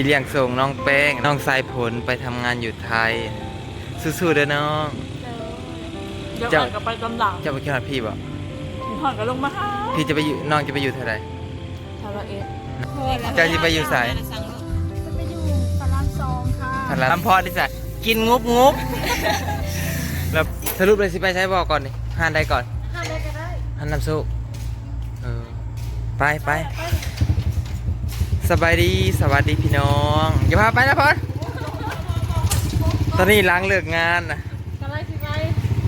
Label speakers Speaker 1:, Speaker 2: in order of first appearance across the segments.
Speaker 1: สิเลี้ยงส่งน้องแป้ง น้องสายผลไปทำงานอยู่ไทย สู้ๆเด้อน้อง
Speaker 2: เดี๋ยว
Speaker 1: เจ้า
Speaker 2: อ่านกับไปกำลัง
Speaker 1: เจะไปคิดว่าพี่บ่
Speaker 2: หอนกับลงมาหา
Speaker 1: พี่จะไปอยู่น้องจะไปอยู่เท่าไหร่
Speaker 2: ทาราเอส
Speaker 1: เจ้าจะไปอยู่สาย
Speaker 3: จะไปอยู่พระรามสองค่ะ
Speaker 1: พันลำพอดิจ้ะกินงบงบแล้วสรุปเลยสิไปใช้บอกก่อนนี่ห้านได้ก่อน
Speaker 3: ห้าได้ก็ได้
Speaker 1: ห้านน้ำซุปเออไปไป สบายดีสวัสดีพี่น้อง อย่าพาไปนะพอดตอนนี้ล้างเลิกงานนะ
Speaker 3: ก็ได้สิไป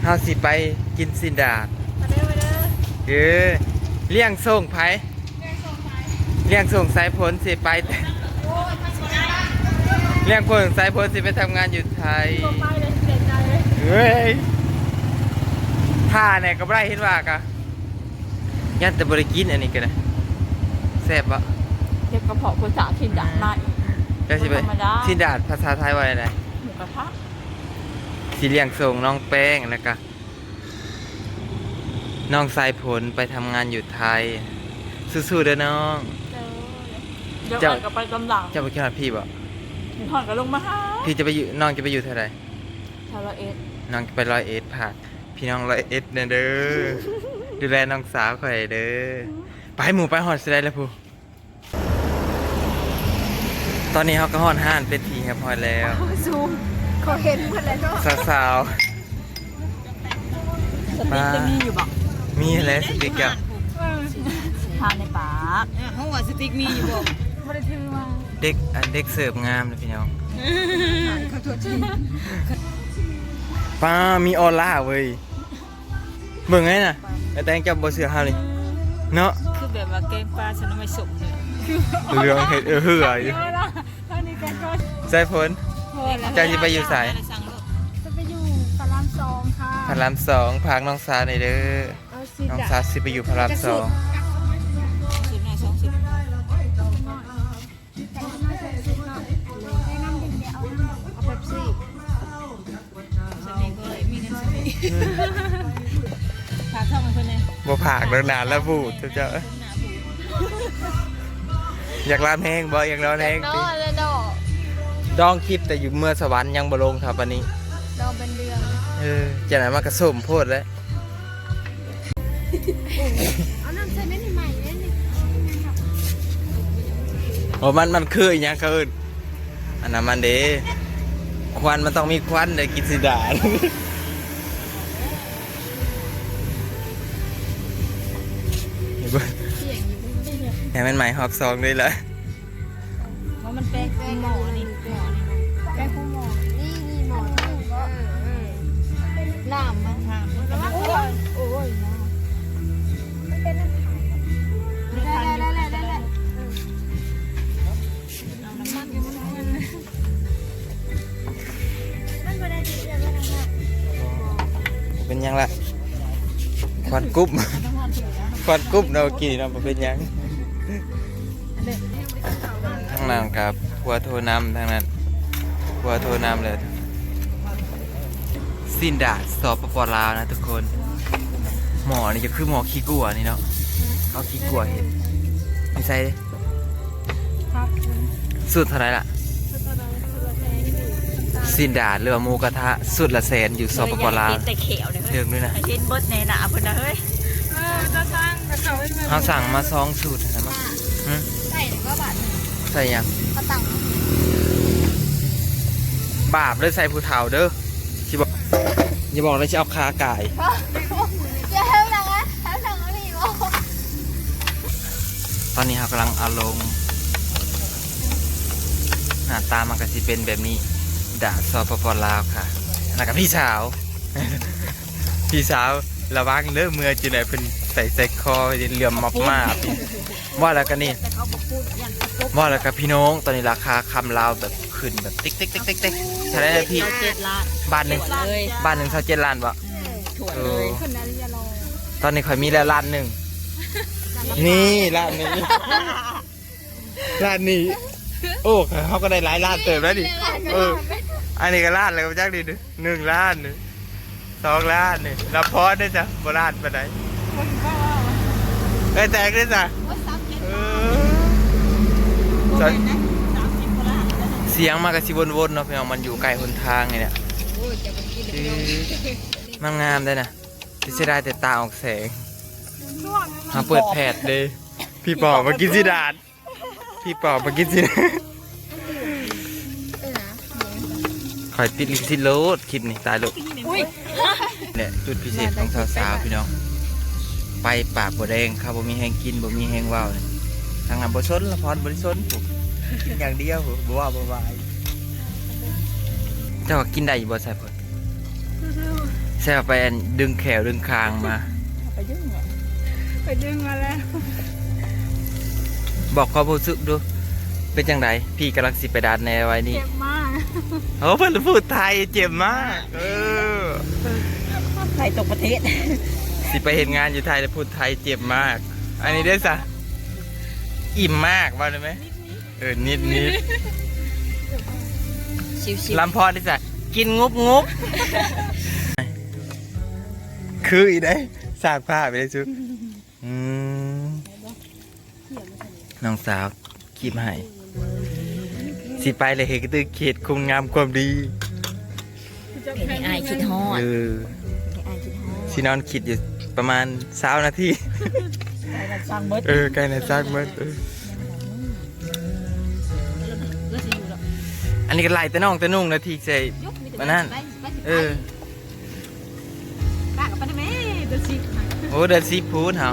Speaker 1: เฮาสิไปกินสินดาด
Speaker 3: มาเด้อมาเด้อ
Speaker 1: เออเลี้ยงส่งไผ
Speaker 3: แกงส่งไป
Speaker 1: เลี้ยงส่งสายผลสิไปแต่
Speaker 3: โอ้ยมาสิได้
Speaker 1: เลี้ยงผลสายผลสิไปทำงานอยู่ไทย
Speaker 3: ลงไปเลยเสียใจเลย
Speaker 1: เฮ้ยท่าเนี่ยก็บ่ได้เห็นว่ากะยันแต่บริกินอันนี้กันนะแซ่บปะ
Speaker 2: เจ็บกระเพาะภาษาถิ่นด่านมาอีก
Speaker 1: ก็สิไป
Speaker 2: ธรรมดา
Speaker 1: สิดาดภาษาไทยว่าอะไร
Speaker 2: หมูกระทะ
Speaker 1: สิเลี้ยงส่งน้องแป้งแล้วก็น้องสายผลไปทำงานอยู่ไทย สู้ๆเด้อน้อง
Speaker 2: เดี๋ยว
Speaker 1: เจ้า
Speaker 2: อ่านกับไปกำลัง
Speaker 1: เจ้าไปคิดว่าพี่บ่
Speaker 2: หอนกับลงมาหา
Speaker 1: พี่จะไปอยู่น้องจะไปอยู่เท่าไหร่
Speaker 2: ทาราเอส
Speaker 1: น้องจะไปร้อยเอ็ดผ่านพี่น้องร้อยเอ็ดเนี่ยเด้อดูแลน้องสาวข่อยเด้อไปหมู่ไปหอดสิได้แล้วพู ตอนนี้เขาก็หอดห้านเป็นทีครับพอแล้ว
Speaker 3: ซูมขอเห็นหมดเลยเนาะ
Speaker 1: สาว
Speaker 2: สติ๊กจะมีอยู่บอก
Speaker 1: ๆมีอะไรสติกกับ
Speaker 2: ทานในปาก
Speaker 4: ห้องว่าสติ๊กมีอยู่บ่
Speaker 3: บริถือมา
Speaker 1: เด็กอันเด็กเสิร์ฟงามเลยพี่น้อง
Speaker 4: ขอโทษที
Speaker 1: ป้ามีออร่าเว้ยเบิ่งไงน่ะไอ้แตงจับบเสือเฮานี่เนาะ
Speaker 4: คือแบบว่าแกงปลาฉันเอาไม่สมเลย
Speaker 1: เหลืองเห็ดเออเหืออยู่
Speaker 3: เออละ ตอนนี้แกก็
Speaker 1: ใส่ผลเจ้าสิไปอยู่ไส
Speaker 3: จะไปอยู่พระรามสองค่ะ
Speaker 1: พระรามสองพากน้องสาวในอยเด้อ
Speaker 3: เอาสิ
Speaker 1: น้อง
Speaker 3: จ้ะ
Speaker 1: สาวสิไปอยู่พระรามสอง
Speaker 4: สิบหน่อยสองสิบ
Speaker 3: แต่ว่ามาใส่ชุดเนาะได้น้ำดื่มเดี๋ยวเอาน้ำเอาเป๊ปซี่
Speaker 4: สนิทก็เลยมีเงินสนิทพาเข้ามาคนนึง
Speaker 1: บ่ผากแล้วนานแล้วพูดเจ้าอยากร้านแห้งบ่อยากร้านแห้ง
Speaker 3: เนาะ
Speaker 1: ติ
Speaker 3: เลยดอก
Speaker 1: ดองคลิปแต่อยู่เมื่อสวรรค์ยังบ่ลงครับอันนี้
Speaker 3: ดอกเป็นเดือน
Speaker 1: เออจะไหนมากระสมโพดแล้ว
Speaker 3: เอาน้ำใส่ไม่ใหม่เลยนี่
Speaker 1: โอ้มันมันคืออหยังเขาเอิ้นอันนั้นมันเด้ควันมันต้องมีควันเด้กินสิดานนี่เบิ่งแหมมันใหม่ฮอกซองด้วยเลย
Speaker 4: เพราะมันแป้งแป้งหมอนี่หมอนี่
Speaker 3: น้ำมัน
Speaker 4: ทางมันก็
Speaker 3: โอ้ยโอ้ยเนาะมันเป็นน้ำขาว
Speaker 4: เรื่อง
Speaker 3: ได้
Speaker 4: ทาง
Speaker 3: ได้ได้ได้ได้
Speaker 4: เอาน้ำมันกันมันมัน
Speaker 3: มันไม่ได้ดีเลยนะคะ
Speaker 1: เป็นหยังล่ะควันกรุ๊บควันกรุ๊บเรากินเราะบ่เป็นหยังทั้งนั้นครับหัวโทรนำทั้งนั้นหัวโทรนำเลย สิ้นดาดสอบปปลาวนะทุกคน หมอนี่จะคือหมอขี้กลัวนี่เนาะเขาขี้กลัวเห็นไม่ใช่เด้
Speaker 3: ครับ
Speaker 1: สุดเท่าไหรล่ะ สิ้นดาดเรือว่าหมูกระทะสุดละแสนอยู่สปปลาว
Speaker 4: แต่เขียวเลย
Speaker 1: เรื่องด้วยนะ
Speaker 4: เช่นบดในหนาเพิ่นนะเฮ้ย
Speaker 3: เออจะสร้างกระเขาให้มัน
Speaker 1: เขาสั่งมาสองสูตรนะมั้งหืม
Speaker 3: ใส่ก็บาท
Speaker 1: ใส่หยัง
Speaker 3: เขาตังค์
Speaker 1: บาปเลยใส่ผู้เฒ่าเด้อ ที่บอกอย่าบอกเลยจะเอาคาไก่
Speaker 3: จะให้หนังอะให้หนังอะไรอีกวะ
Speaker 1: ตอนนี้เรากำลังเอาลงหน้าตามันก็สิเป็นแบบนี้ดาดสปปลาวค่ะแล้วกับพี่สาว พี่สาวระวังเด้อเมื่อจุไหนเพิ่นใส่ใส่คอเหลื่อมมากมากว่าแล้วกันนี่
Speaker 4: แต่เขาบอกพูดยันเขาปุ๊บ
Speaker 1: ว่าแล้วกับพี่น้องตอนนี้ราคาคำลาวแบบ ขึ้นแบบติ๊กติ๊กติ๊กติ๊กติ๊กใช่ไหมพี่
Speaker 4: เจ็ดล้าน
Speaker 1: บ้านหนึ่ง
Speaker 4: เลย
Speaker 1: บ้านหนึ่งเท่าเจ็ดล้านวะ
Speaker 4: ถั่ว
Speaker 1: เอ
Speaker 4: เล
Speaker 1: อย
Speaker 3: คนนั้นจะรอ
Speaker 1: ตอนนี้ข่อยมีแล้วล้านหนึ่งนี่ล้านนี้ล้านนี้ โอ้เขาก็ได้หลายล้านเติมแล้วดิเออ อันนี้ก็ล้านเลยมาจากดิหนึ่งล้านหนึ่งสองล้านนี่รับพอได้จ้ะโบราณไปไหนได้แตกได้จ้ะ
Speaker 3: ว่าซ้ำเจ็ด
Speaker 1: เออ
Speaker 4: โมเมนต์นะ
Speaker 1: เสียงมากระสิวนๆเนาะพี่น้องมันอยู่ใกล้หนทางไงเนี่ย
Speaker 5: โอ้ยจะมากิน
Speaker 1: อื้อมันงามได้นะที่เสียดายแต่ตาออกแสงมาเปิดแผดเลยพี่ปอบมากินสิดาดพี่ปอบมากินสิดาด
Speaker 5: เออนะ
Speaker 1: คอยติดลิขสิทธิ์โลดคลิปนี้ตายโลด
Speaker 4: อุ้ย
Speaker 1: เนี่ยจุดพิเศษของสาวๆพี่น้องไปปากบัวแดงครับบ่มีแหงกินบ่มีแหงว่าวเลยทางนั้นบ่สนละพรบ่ได้สนผม กินอย่างเดียวผมบ่ว่าบ่วายเจ้าก็กินได้อยู่บ่ใส่เพิ่นใส่เอาไปอันดึงแขวดึงคางมา
Speaker 4: ไปยุ่งเหรอ
Speaker 3: ไปดึงมาแล้ว
Speaker 1: บอกความรู้สึกดูเป็นจังไดพี่กำลังสิไปดานแนวไว้นี่
Speaker 3: เจ็บมาก
Speaker 1: โอ้เพิ่นพูดไทยเจ็บมาก เออ
Speaker 4: ไทยตกประเทศ
Speaker 1: สิไปเห็นงานอยู่ไทยแล้วพูดไทยเจ็บมาก อันนี้ได้สะอิ่มมากว่าได้ไหม เออนิดนิด
Speaker 4: ชิว
Speaker 1: ลำพอได้สะกินงบงบคืออีได้สากผ้าไปได้ชุดอืมน้องสาวคีบให้สิไปเลยเฮกตือเขตคุมงามความดี
Speaker 4: ๆเป็นไอายคิดฮอด
Speaker 1: เออ
Speaker 4: เป็นไอายคิดฮอด
Speaker 1: สินอนคิดอยู่ประมาณสาวนาที
Speaker 4: ไปกันสร้างเบิด
Speaker 1: เออไกลในซากเมื่อ อันนี้ก็ไล่แต่น้องแต่นุ่งนาทีใส่
Speaker 4: ยกมีแต่
Speaker 1: มานั่น
Speaker 4: ไปไปสิ
Speaker 1: เออ
Speaker 4: กล้ากับไปได้ไหมเดี๋ยวสิ
Speaker 1: โอ้เดินซีพูดเหรอ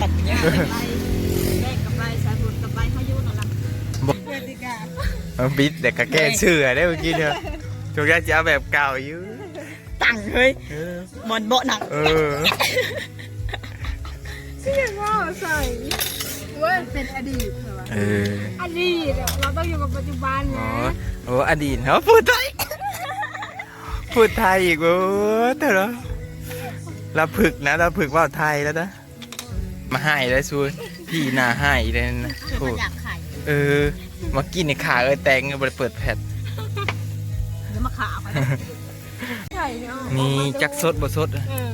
Speaker 4: ตัดยาก
Speaker 3: ไปแลกกับไรสายบุญกับไรพายุนั่นล่ะ
Speaker 5: เดือนติกา
Speaker 1: มันบิดแต่ก็แก้เชื่อได้เมื่อกี้เถอะจงยากจะเอาแบบเก่าอยู่
Speaker 4: ตังเฮ้ย
Speaker 1: เออ
Speaker 4: หมอนโบะหนัก
Speaker 1: เออ
Speaker 3: ที่ยังว่าใส่
Speaker 5: เว้ยเป็นอดีตเหรอวะ
Speaker 1: เออ
Speaker 3: อดีตอะเราต้องอยู่กับปัจจุบัน
Speaker 1: อ๋อ
Speaker 3: นะ
Speaker 1: โอ้อดีตเขาพูดไทย พูดไทยอีกโอ้เถอะเหรอเราฝึกนะเราฝึกว่าไทยแล้วนะมาให้แล้วซูนพี่หน้าให้เลยนะพูด
Speaker 4: อยากไข่
Speaker 1: เออมากินในขาเออแตงเออเปิดแพท
Speaker 4: เดี๋ยวมาขาไป
Speaker 3: ใช่เนาะ
Speaker 1: มีจักสดบ่สดอะ
Speaker 3: เออ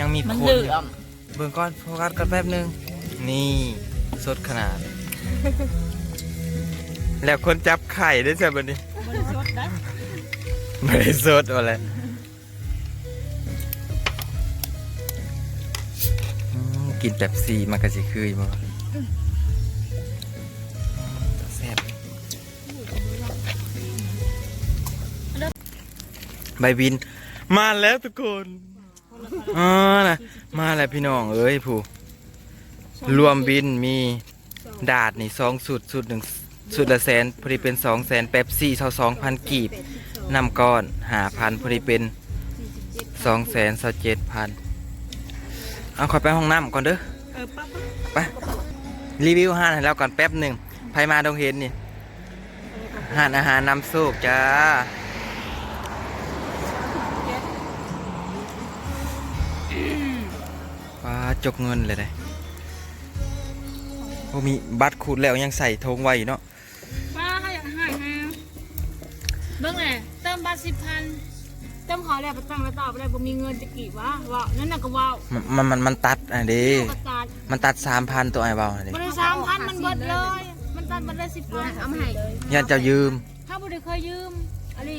Speaker 1: ยังมี
Speaker 4: มัน
Speaker 1: โค
Speaker 4: เห
Speaker 1: น
Speaker 4: ลื่
Speaker 1: อยู่
Speaker 4: อม
Speaker 1: เบิ่งก่อนโฟกัสกันแป๊บหนึง นี่ สดขนาด แล้วคนจับไข่ได้ใช่บัดนี้
Speaker 4: มันสดนะ
Speaker 1: ไม่ได้สดอะไรกินแบบซีมันก็สิคืออยู่บ่แซ่บใบบิน มาแล้วทุกคนอ๋อนะมาแล้วพี่น้องเอ้ยผู้ รวมบินมีดาดนี่สองสุดสุดหนึ่งสุดละแสนพอดีเป็นสองแสนแป๊บซี่เท่าสองพันกีบนำก้อนหาพันพอดีเป็นสองแสนสเจ็ดพันเอาขอไปห้องน้ำก่อนเด้อ
Speaker 3: เออปั๊บ
Speaker 1: ไปรีวิวห้านให้แล้วก่อนแป๊บหนึ่งไพมาตรงเห็นนี่ห้านอาหารนำโซกจ้าว้าจกเงินเลยได้ โอ้มีบัตรขูดแล้วยังใส่ธงไว้อยู่เนาะ
Speaker 3: ป้าให้อยากหายฮะเบิ่งแหละเติมบัตรสิบพันเติมขอแล้วไปตั้งแล้วตอบแล้วบ่มีเงินจะกี่วะว่านั่นน่ะก็ว้าว
Speaker 1: มันมันมันมันตัดอะเด้
Speaker 3: ประกาศ
Speaker 1: มันตัดสามพันตัวไอ้เบาอะเด้
Speaker 3: มันสามพันมันเบิดเลย มันตัดมันได้สิบพัน
Speaker 5: เอามาให้
Speaker 1: ญาติเจ้ายืม
Speaker 3: ถ้าบุได้เคยยืมอะไร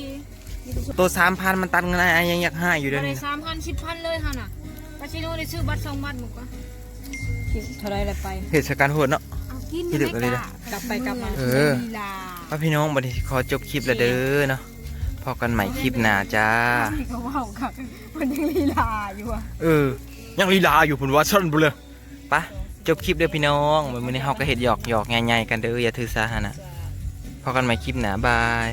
Speaker 1: ตัวสามพันมันตัดเงินไอ้ยังอยากให้อยู่
Speaker 3: บุ
Speaker 1: เดี๋ยว
Speaker 3: ได้
Speaker 1: นี้
Speaker 3: สามพันสิบพันเลยค่ะน่ะปาชิโน่ได้ซื้อบัตรสองบัตรหมดก็
Speaker 4: เท่าไรอะไรไป
Speaker 1: เหตุการณ์โหดเนาะ
Speaker 3: เอากิน
Speaker 1: พี่ดึกอะไรนะ
Speaker 4: กลับไปกลับมา
Speaker 1: เออ
Speaker 3: ลีลา
Speaker 1: ว่าพี่น้องบัดนี้ขอจบคลิปแล้วเด้อเนาะพอกันใหม่คลิปหน้าจ้า
Speaker 3: พี่เขาว่าค่ะมันยังลีลาอยู่อะ
Speaker 1: เออ ยังลีลาอยู่พุ่นว่าชั่นบุเลยปะจบคลิปเด้อพี่น้องมื้อนี้เฮาก็เฮ็ดหยอกหยอกๆง่ายๆกันเด้ออย่าถือสาหะนะพอกันใหม่คลิปหน้าบาย